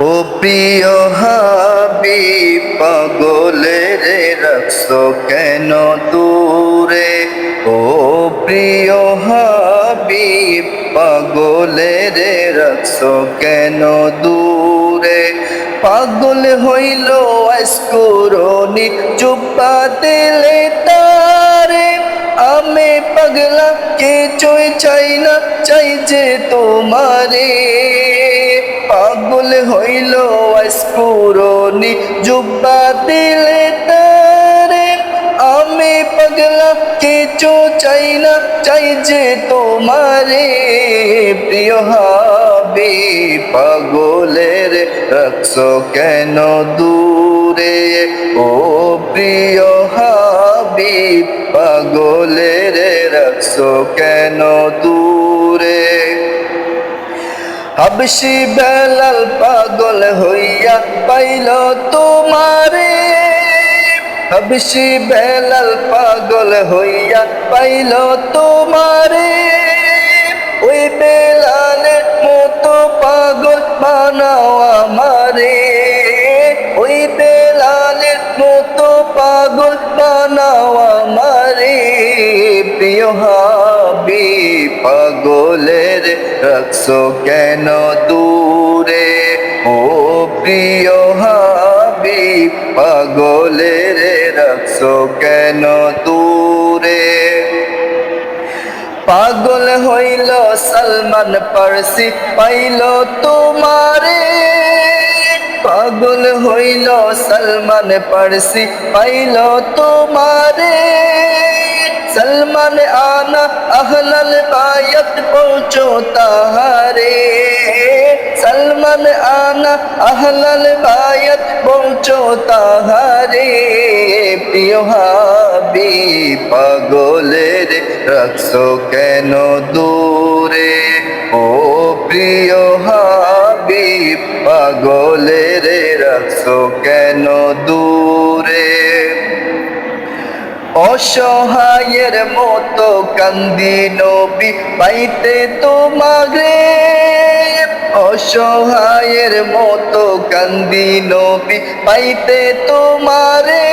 ও প্রিয় হাবি পাগলে রে রাখছো কেন দূরে? ও প্রিয় হাবি পাগলে রে রাখছো কেন দূরে? পাগল হইল আইসকুরনি চুপা দিলে তারে। আমি পাগলা কে চই চাই না, চাই যে তোমারে। পাগল হইল আইসপুরনি জুব্বা দিলে তারে। আমি পাগলা, কিছু চাই না, চাই যে তোমারে। প্রিয় হাবি, পাগলের রাখছো কেন দূরে? ও প্রিয় হাবি, পাগলের রাখছো কেন দূরে? হাবসি বেলাল পাগল হইয়া পাইল তোমারে। হাবসি বেলাল পাগল হইয়া পাইল তোমারে। ওই বেলালের মতো পাগল বানাও আমারে। ওই বেলালের মতো পাগল বানাও আমারে। প্রিয় হাবি পাগলের রাখছো কেন দূরে? ও প্রিয় হাবি, পাগলের রাখছো কেন দূরে? পাগল হইল সলমান পারসি, পাইল তোমারে। পাগল হইল সলমান পারসি, পাইল তোমারে। সলমান আনা আহলাল বায়ত পৌঁছো তাহারে সলমান আনা আহলাল বায়ত পৌঁছো তাহারে প্রিয় হাবি পাগলের রাখছো কেন দূরে ও প্রিয় হাবি পাগলের রাখছো কেন দূরে অসহায়ের মতো কান্দি নবী পাইতে তোমারে। অসহায়ের মতো কান্দি নবী পাইতে তোমারে।